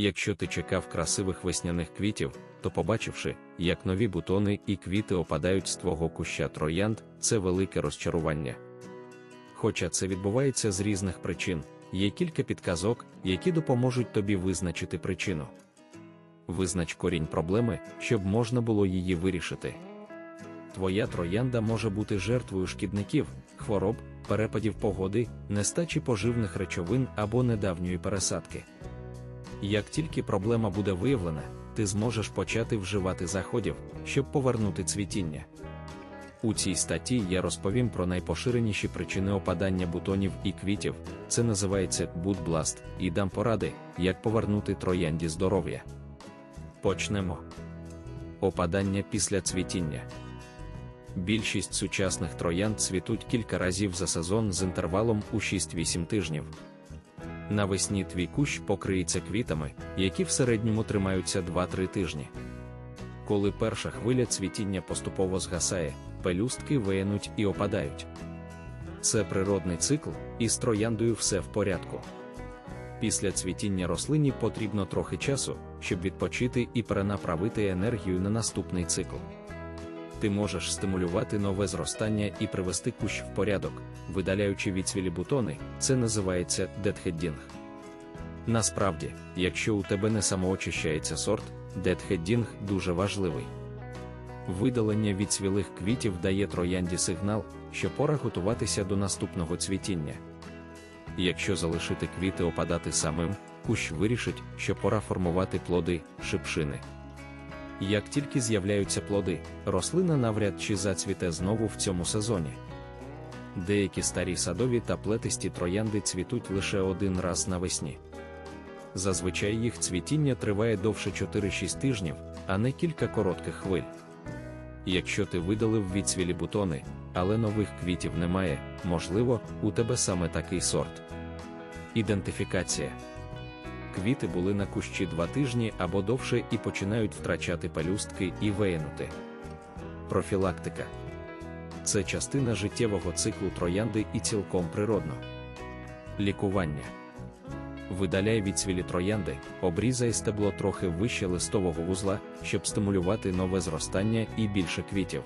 Якщо ти чекав красивих весняних квітів, то побачивши, як нові бутони і квіти опадають з твого куща троянд, це велике розчарування. Хоча це відбувається з різних причин, є кілька підказок, які допоможуть тобі визначити причину. Визнач корінь проблеми, щоб можна було її вирішити. Твоя троянда може бути жертвою шкідників, хвороб, перепадів погоди, нестачі поживних речовин або недавньої пересадки. Як тільки проблема буде виявлена, ти зможеш почати вживати заходів, щоб повернути цвітіння. У цій статті я розповім про найпоширеніші причини опадання бутонів і квітів, це називається будбласт, і дам поради, як повернути троянді здоров'я. Почнемо. Опадання після цвітіння. Більшість сучасних троянд цвітуть кілька разів за сезон з інтервалом у 6-8 тижнів. Навесні твій кущ покриється квітами, які в середньому тримаються 2-3 тижні. Коли перша хвиля цвітіння поступово згасає, пелюстки виянуть і опадають. Це природний цикл, і з трояндою все в порядку. Після цвітіння рослині потрібно трохи часу, щоб відпочити і перенаправити енергію на наступний цикл. Ти можеш стимулювати нове зростання і привести кущ в порядок, видаляючи відсвілі бутони, це називається детхеддінг. Насправді, якщо у тебе не самоочищається сорт, детхеддінг дуже важливий. Видалення відсвілих квітів дає троянді сигнал, що пора готуватися до наступного цвітіння. Якщо залишити квіти опадати самим, кущ вирішить, що пора формувати плоди, шипшини. Як тільки з'являються плоди, рослина навряд чи зацвіте знову в цьому сезоні. Деякі старі садові та плетисті троянди цвітуть лише один раз навесні. Зазвичай їх цвітіння триває довше 4-6 тижнів, а не кілька коротких хвиль. Якщо ти видалив відсвілі бутони, але нових квітів немає, можливо, у тебе саме такий сорт. Ідентифікація квіти були на кущі два тижні або довше і починають втрачати пелюстки і веянути. Профілактика це частина життєвого циклу троянди і цілком природно. Лікування видаляй відсвілі троянди, обрізай стебло трохи вище листового вузла, щоб стимулювати нове зростання і більше квітів.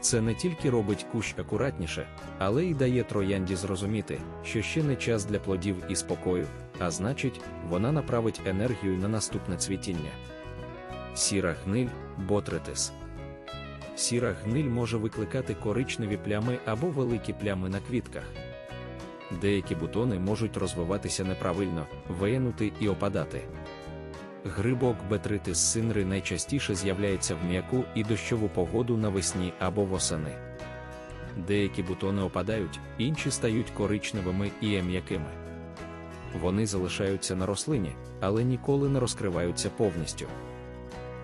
Це не тільки робить кущ акуратніше, але й дає троянді зрозуміти, що ще не час для плодів і спокою, а значить, вона направить енергію на наступне цвітіння. Сіра гниль, ботритис. Сіра гниль може викликати коричневі плями або великі плями на квітках. Деякі бутони можуть розвиватися неправильно, виянути і опадати. Грибок бетритис синри найчастіше з'являється в м'яку і дощову погоду навесні або восени. Деякі бутони опадають, інші стають коричневими і м'якими. Вони залишаються на рослині, але ніколи не розкриваються повністю.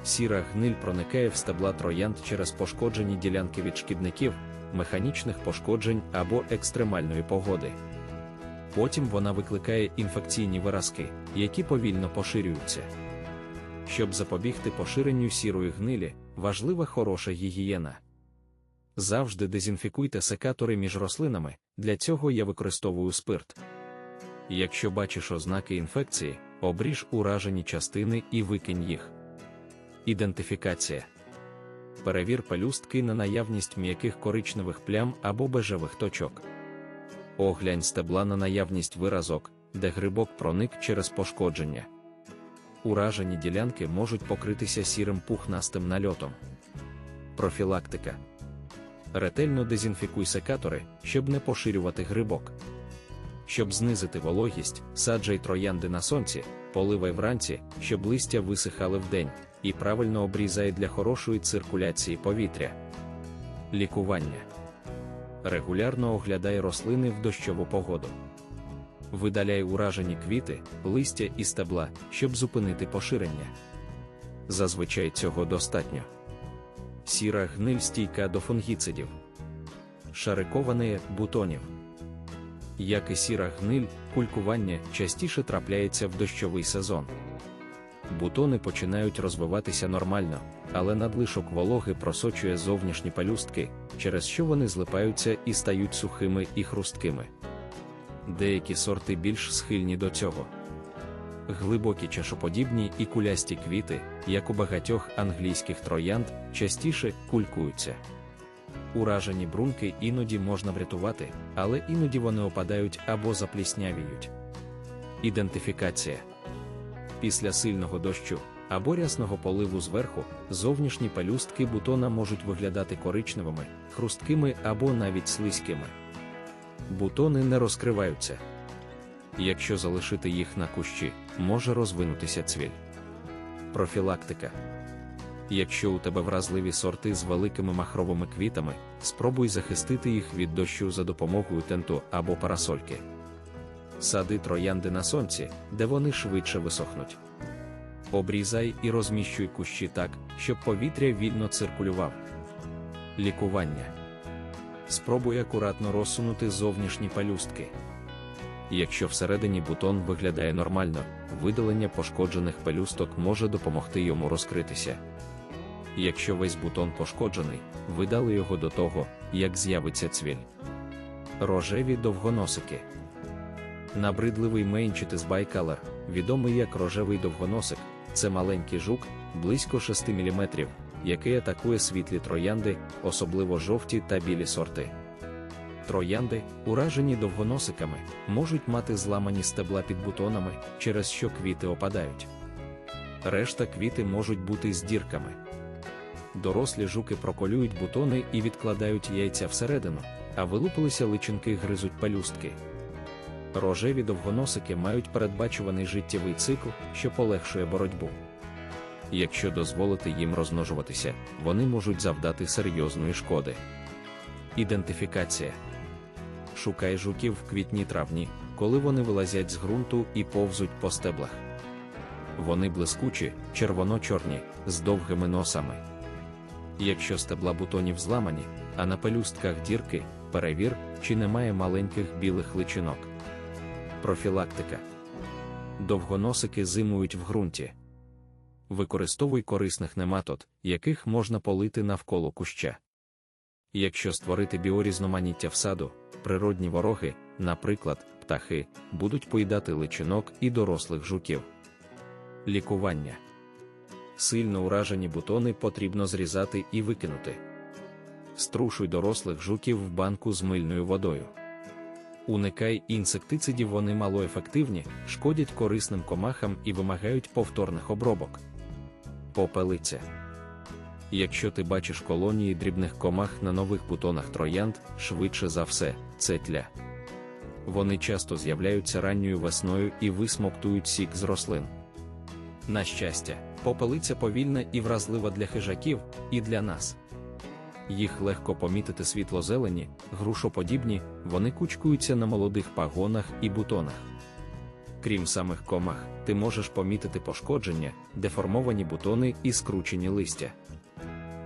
Сіра гниль проникає в стебла троянд через пошкоджені ділянки від шкідників, механічних пошкоджень або екстремальної погоди. Потім вона викликає інфекційні виразки, які повільно поширюються. Щоб запобігти поширенню сірої гнилі, важлива хороша гігієна. Завжди дезінфікуйте секатори між рослинами, для цього я використовую спирт. Якщо бачиш ознаки інфекції, обріж уражені частини і викинь їх. Ідентифікація. Перевір пелюстки на наявність м'яких коричневих плям або бежевих точок. Оглянь стебла на наявність виразок, де грибок проник через пошкодження. Уражені ділянки можуть покритися сірим пухнастим нальотом. Профілактика. Ретельно дезінфікуй секатори, щоб не поширювати грибок. Щоб знизити вологість, саджай троянди на сонці, поливай вранці, щоб листя висихали вдень, і правильно обрізай для хорошої циркуляції повітря. Лікування. Регулярно оглядай рослини в дощову погоду. Видаляй уражені квіти, листя і стебла, щоб зупинити поширення. Зазвичай цього достатньо. Сіра гниль стійка до фунгіцидів. Шариковане бутонів. Як і сіра гниль, кулькування частіше трапляється в дощовий сезон. Бутони починають розвиватися нормально, але надлишок вологи просочує зовнішні пелюстки, через що вони злипаються і стають сухими і хрусткими. Деякі сорти більш схильні до цього. Глибокі чашоподібні і кулясті квіти, як у багатьох англійських троянд, частіше кулькуються. Уражені брунки іноді можна врятувати, але іноді вони опадають або запліснявіють. Ідентифікація після сильного дощу або рясного поливу зверху зовнішні пелюстки бутона можуть виглядати коричневими, хрусткими або навіть слизькими. Бутони не розкриваються. Якщо залишити їх на кущі, може розвинутися цвіль. Профілактика. Якщо у тебе вразливі сорти з великими махровими квітами, спробуй захистити їх від дощу за допомогою тенту або парасольки. Сади троянди на сонці, де вони швидше висохнуть. Обрізай і розміщуй кущі так, щоб повітря вільно циркулював. Лікування. Спробуй акуратно розсунути зовнішні палюстки. Якщо всередині бутон виглядає нормально, видалення пошкоджених пелюсток може допомогти йому розкритися. Якщо весь бутон пошкоджений, видали його до того, як з'явиться цвіль. Рожеві довгоносики. Набридливий мейнчитис байкалер, відомий як рожевий довгоносик, це маленький жук, близько 6 мм, який атакує світлі троянди, особливо жовті та білі сорти. Троянди, уражені довгоносиками, можуть мати зламані стебла під бутонами, через що квіти опадають. Решта квіти можуть бути з дірками. Дорослі жуки проколюють бутони і відкладають яйця всередину, а вилупилися личинки гризуть пелюстки. Рожеві довгоносики мають передбачуваний життєвий цикл, що полегшує боротьбу. Якщо дозволити їм розмножуватися, вони можуть завдати серйозної шкоди. Ідентифікація Шукай жуків в квітні травні, коли вони вилазять з ґрунту і повзуть по стеблах. Вони блискучі, червоно-чорні, з довгими носами. Якщо стебла бутонів зламані, а на пелюстках дірки, перевір, чи немає маленьких білих личинок. Профілактика. Довгоносики зимують в ґрунті. Використовуй корисних нематод, яких можна полити навколо куща. Якщо створити біорізноманіття в саду, природні вороги, наприклад, птахи, будуть поїдати личинок і дорослих жуків. Лікування сильно уражені бутони потрібно зрізати і викинути. Струшуй дорослих жуків в банку з мильною водою. Уникай інсектицидів, вони малоефективні, шкодять корисним комахам і вимагають повторних обробок. Попелиця. Якщо ти бачиш колонії дрібних комах на нових бутонах троянд, швидше за все, це тля. Вони часто з'являються ранньою весною і висмоктують сік з рослин. На щастя, попелиця повільна і вразлива для хижаків, і для нас. Їх легко помітити світло-зелені, грушоподібні, вони кучкуються на молодих пагонах і бутонах. Крім самих комах, ти можеш помітити пошкодження, деформовані бутони і скручені листя.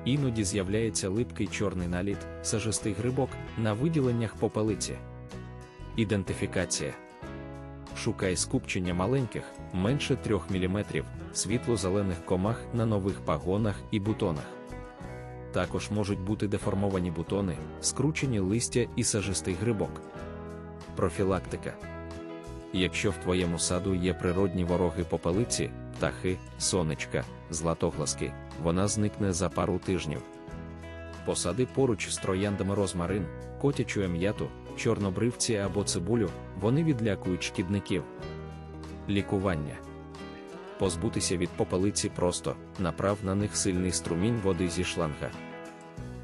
Іноді з'являється липкий чорний наліт, сажистий грибок на виділеннях попелиці. Ідентифікація. Шукай скупчення маленьких, менше 3 мм, світло-зелених комах на нових пагонах і бутонах. Також можуть бути деформовані бутони, скручені листя і сажистий грибок. Профілактика. Якщо в твоєму саду є природні вороги попелиці, птахи, сонечка, златогласки, вона зникне за пару тижнів. Посади поруч з трояндами розмарин, котячу ем'яту, чорнобривці або цибулю, вони відлякують шкідників. Лікування. Позбутися від попелиці просто направ на них сильний струмінь води зі шланга.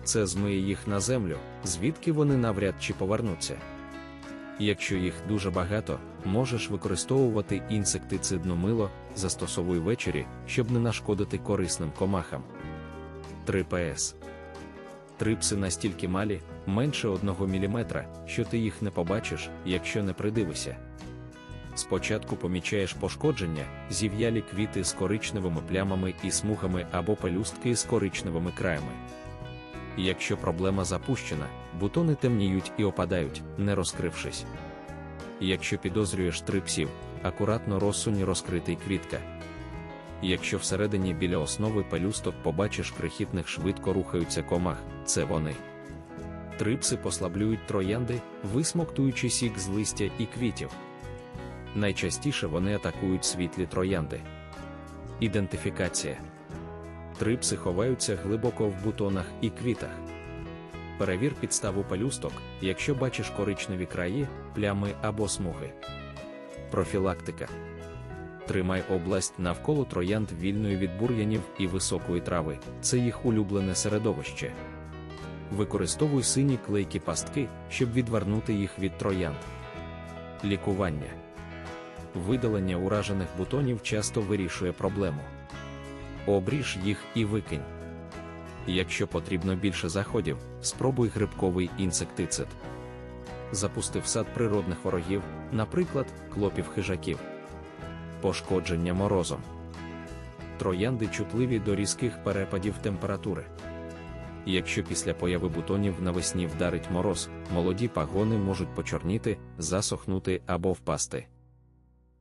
Це змиє їх на землю, звідки вони навряд чи повернуться. Якщо їх дуже багато, можеш використовувати інсектицидне мило, застосовуй ввечері, щоб не нашкодити корисним комахам. 3 ПС. Трипси настільки малі, менше 1 мм, що ти їх не побачиш, якщо не придивишся. Спочатку помічаєш пошкодження, зів'ялі квіти з коричневими плямами і смугами або пелюстки з коричневими краями. Якщо проблема запущена, бутони темніють і опадають, не розкрившись. Якщо підозрюєш трипсів, акуратно розсунь розкритий квітка. Якщо всередині біля основи пелюсток побачиш крихітних швидко рухаються комах, це вони. Трипси послаблюють троянди, висмоктуючи сік з листя і квітів. Найчастіше вони атакують світлі троянди. Ідентифікація. Трипси ховаються глибоко в бутонах і квітах. Перевір підставу пелюсток, якщо бачиш коричневі краї, плями або смуги. Профілактика. Тримай область навколо троянд вільною від бур'янів і високої трави, це їх улюблене середовище. Використовуй сині клейкі пастки, щоб відвернути їх від троянд. Лікування. Видалення уражених бутонів часто вирішує проблему. Обріж їх і викинь. Якщо потрібно більше заходів, спробуй грибковий інсектицид. Запусти в сад природних ворогів, наприклад, клопів хижаків. Пошкодження морозом. Троянди чутливі до різких перепадів температури. Якщо після появи бутонів навесні вдарить мороз, молоді пагони можуть почорніти, засохнути або впасти.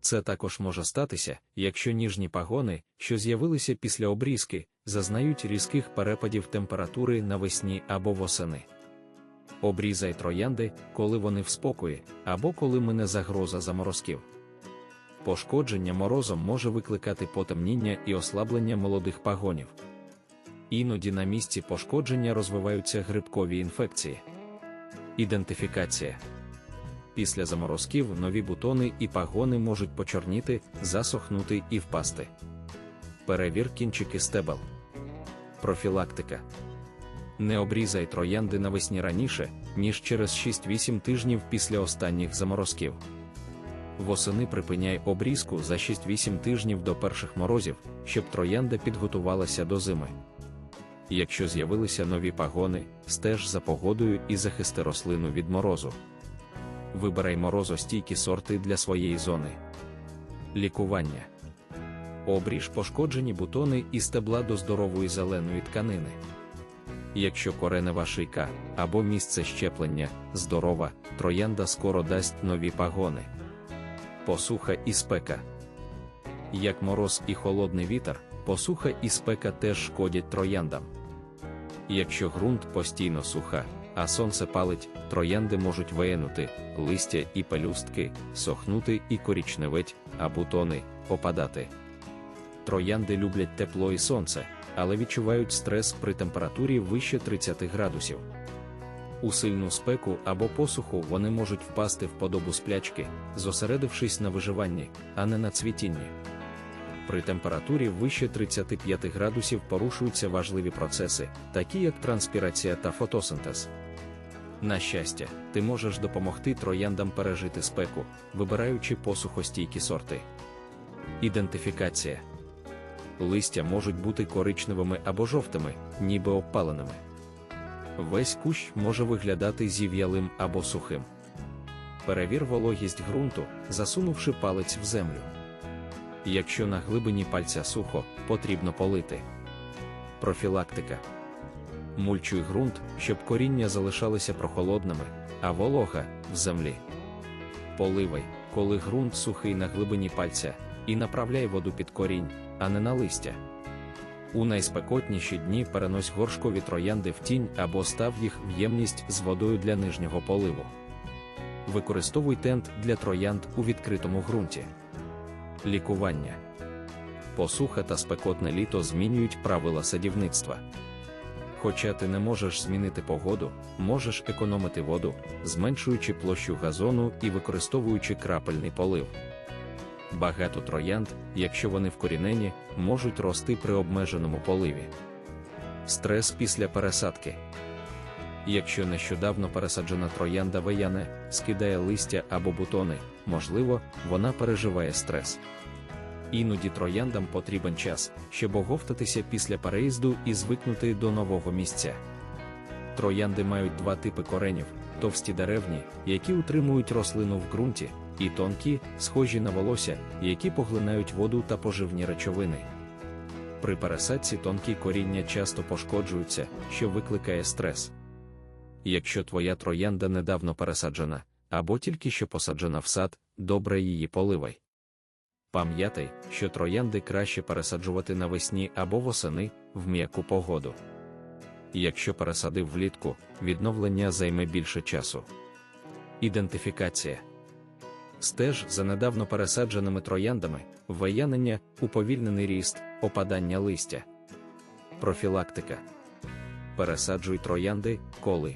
Це також може статися, якщо ніжні пагони, що з'явилися після обрізки, зазнають різких перепадів температури навесні або восени. Обрізай троянди, коли вони в спокої, або коли мине загроза заморозків. Пошкодження морозом може викликати потемніння і ослаблення молодих пагонів. Іноді на місці пошкодження розвиваються грибкові інфекції. Ідентифікація після заморозків нові бутони і пагони можуть почорніти, засохнути і впасти. Перевір кінчики стебел. Профілактика. Не обрізай троянди навесні раніше, ніж через 6-8 тижнів після останніх заморозків. Восени припиняй обрізку за 6-8 тижнів до перших морозів, щоб троянда підготувалася до зими. Якщо з'явилися нові пагони, стеж за погодою і захисти рослину від морозу. Вибирай морозостійкі сорти для своєї зони. Лікування. Обріж пошкоджені бутони і стебла до здорової зеленої тканини. Якщо коренева шийка або місце щеплення здорова, троянда скоро дасть нові пагони. Посуха і спека. Як мороз і холодний вітер, посуха і спека теж шкодять трояндам. Якщо ґрунт постійно суха, а сонце палить, троянди можуть виянути, листя і пелюстки, сохнути і корічневить, а бутони опадати. Троянди люблять тепло і сонце, але відчувають стрес при температурі вище 30 градусів. У сильну спеку або посуху вони можуть впасти в подобу сплячки, зосередившись на виживанні, а не на цвітінні. При температурі вище 35 градусів порушуються важливі процеси, такі як транспірація та фотосинтез. На щастя, ти можеш допомогти трояндам пережити спеку, вибираючи посухостійкі сорти. Ідентифікація листя можуть бути коричневими або жовтими, ніби обпаленими. Весь кущ може виглядати зів'ялим або сухим. Перевір вологість ґрунту, засунувши палець в землю. Якщо на глибині пальця сухо, потрібно полити. Профілактика. Мульчуй ґрунт, щоб коріння залишалися прохолодними, а волога в землі. Поливай, коли ґрунт сухий на глибині пальця, і направляй воду під корінь, а не на листя. У найспекотніші дні перенось горшкові троянди в тінь або став їх в ємність з водою для нижнього поливу. Використовуй тент для троянд у відкритому ґрунті. Лікування. Посуха та спекотне літо змінюють правила садівництва. Хоча ти не можеш змінити погоду, можеш економити воду, зменшуючи площу газону і використовуючи крапельний полив. Багато троянд, якщо вони вкорінені, можуть рости при обмеженому поливі. Стрес після пересадки. Якщо нещодавно пересаджена троянда веяне, скидає листя або бутони, можливо, вона переживає стрес. Іноді трояндам потрібен час, щоб оговтатися після переїзду і звикнути до нового місця. Троянди мають два типи коренів: товсті деревні, які утримують рослину в ґрунті, і тонкі, схожі на волосся, які поглинають воду та поживні речовини. При пересадці тонкі коріння часто пошкоджуються, що викликає стрес. Якщо твоя троянда недавно пересаджена, або тільки що посаджена в сад, добре її поливай. Пам'ятай, що троянди краще пересаджувати навесні або восени в м'яку погоду. Якщо пересадив влітку, відновлення займе більше часу. Ідентифікація Стеж за недавно пересадженими трояндами, виянення, уповільнений ріст, опадання листя. Профілактика. Пересаджуй троянди, коли